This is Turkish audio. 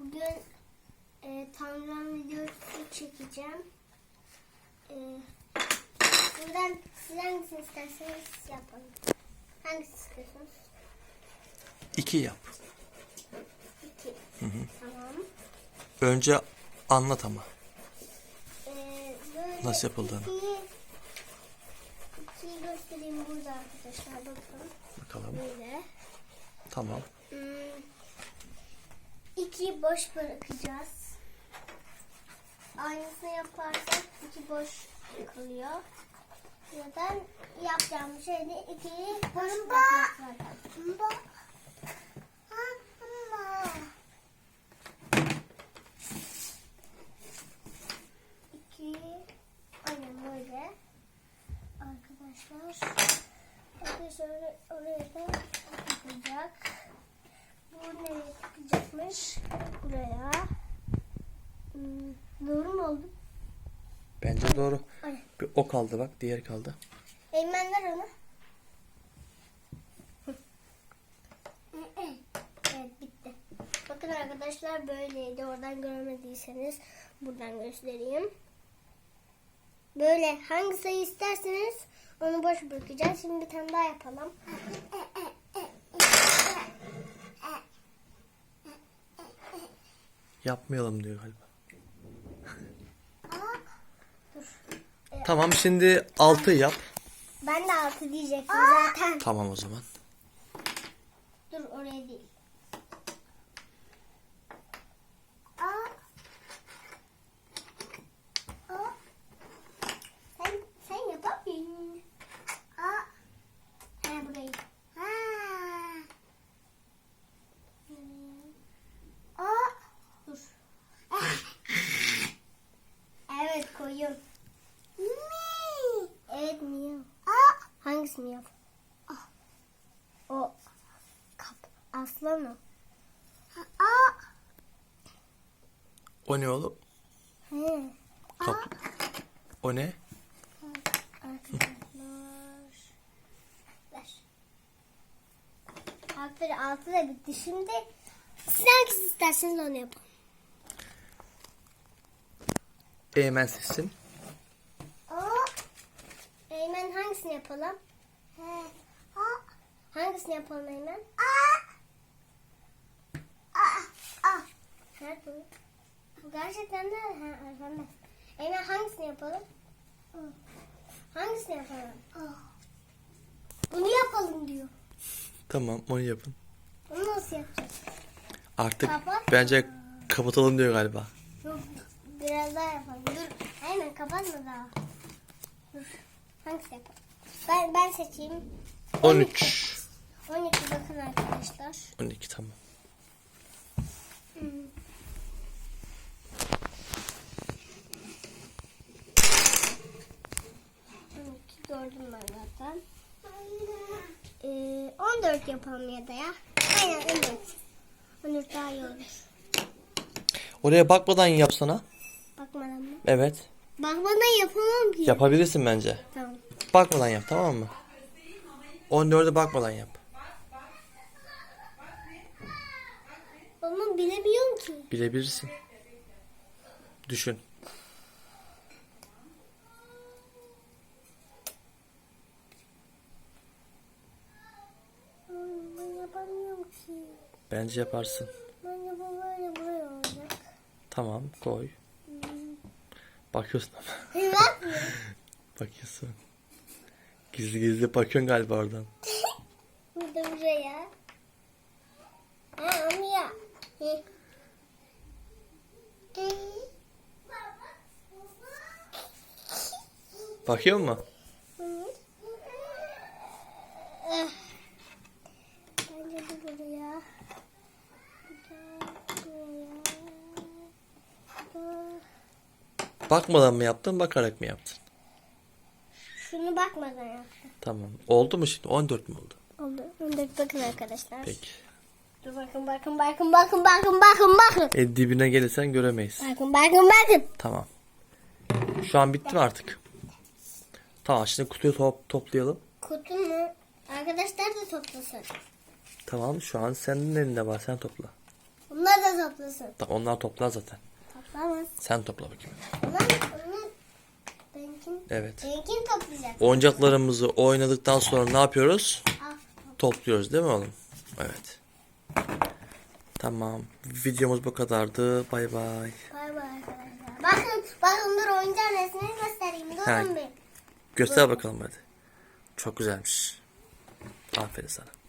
Bugün e, Tanrı'nın videosu çekeceğim. E, buradan siz hangisini isterseniz yapalım. Hangisi istiyorsunuz? İki yap. İki. Tamam. Önce anlat ama. E, böyle Nasıl yapıldığını. Ikiyi, ikiyi göstereyim burada arkadaşlar bakın. Bakalım. Böyle. Tamam. İkiyi boş bırakacağız. Aynısını yaparsak iki boş kalıyor. Neden yapacağım şey de ikiyi boş bırakmak zaten. İki aynen böyle. Arkadaşlar. Arkadaşlar oraya- da takılacak. Bu nereye takılacakmış? Buraya. Hmm, doğru mu oldu? Bence doğru. Ay. Bir o kaldı bak. Diğer kaldı. Eymen ver onu. Evet bitti. Bakın arkadaşlar böyleydi. Oradan görmediyseniz buradan göstereyim. Böyle hangi sayı isterseniz onu boş bırakacağız. Şimdi bir tane daha yapalım. Yapmayalım diyor galiba. Dur. Tamam şimdi altı yap. Ben de altı diyecektim zaten. Tamam o zaman. Dur oraya değil. Sen, sen yapamıyorsun. Ha burayı. Dur. Evet koyuyorum. Evet miyav. Hangisi miyav? O kap. Aslan o. O ne oğlum? He. Kap. O ne? Aferin altı da bitti. Şimdi siz hangisi isterseniz onu yapın. Eymen seçsin. Eymen hangisini yapalım? He. Hangisini yapalım Eymen? Nerede bu? Bu gerçekten de ha, arkanda. Eymen hangisini yapalım? Hangisini yapalım? Bunu yapalım diyor. Tamam onu yapın. Bunu nasıl yapacağız? Artık Kapat. bence kapatalım diyor galiba. Yok biraz daha yapalım. Dur hemen kapatma daha. Dur. Hangisi yapalım? Ben, ben seçeyim. 13. 12 bakın arkadaşlar. 12 tamam. Hmm. iki gördüm ben zaten. Ee, 14 yapalım ya da ya. Aynen 14. 14 daha iyi olur. Oraya bakmadan yapsana. Bakmadan mı? Evet. Bakmadan yapamam ki. Yapabilirsin bence. Tamam. Bakmadan yap tamam mı? 14'e bakmadan yap. Ama bilemiyorum ki. Bilebilirsin. Düşün. Hmm, Ben yapamıyorum ki. Bence yaparsın. Bence bu böyle buraya olacak. Tamam koy. Bakıyorsun ama. Bak. Bakıyorsun. Gizli gizli bakıyorsun galiba oradan. Burada buraya. Ha Amia. Bakıyor mu? Hı. Eh. Bence bu buraya. Bu da buraya. Bu da- Bakmadan mı yaptın bakarak mı yaptın? Şunu bakmadan yaptım. Tamam. Oldu mu şimdi? 14 mü oldu? Oldu. Şimdi bakın arkadaşlar. Peki. Dur bakın bakın bakın bakın bakın bakın bakın. E, dibine gelirsen göremeyiz. Bakın bakın bakın. Tamam. Şu an bitti mi artık? Tamam şimdi kutuyu top, toplayalım. Kutu mu? Arkadaşlar da toplasın. Tamam şu an senin elinde var sen topla. Bunlar da toplasın. Tamam, onlar toplar zaten. Toplamaz. Sen topla bakayım. Evet. benimkini toplayacak. Oyuncaklarımızı oynadıktan sonra ne yapıyoruz? Topluyoruz değil mi oğlum? Evet. Tamam. Videomuz bu kadardı. Bay bay. Bay bay arkadaşlar. Bakın, bakın dur oyuncağın resmini göstereyim. Durun Ha. bir. Göster bakalım hadi. Çok güzelmiş. Aferin sana.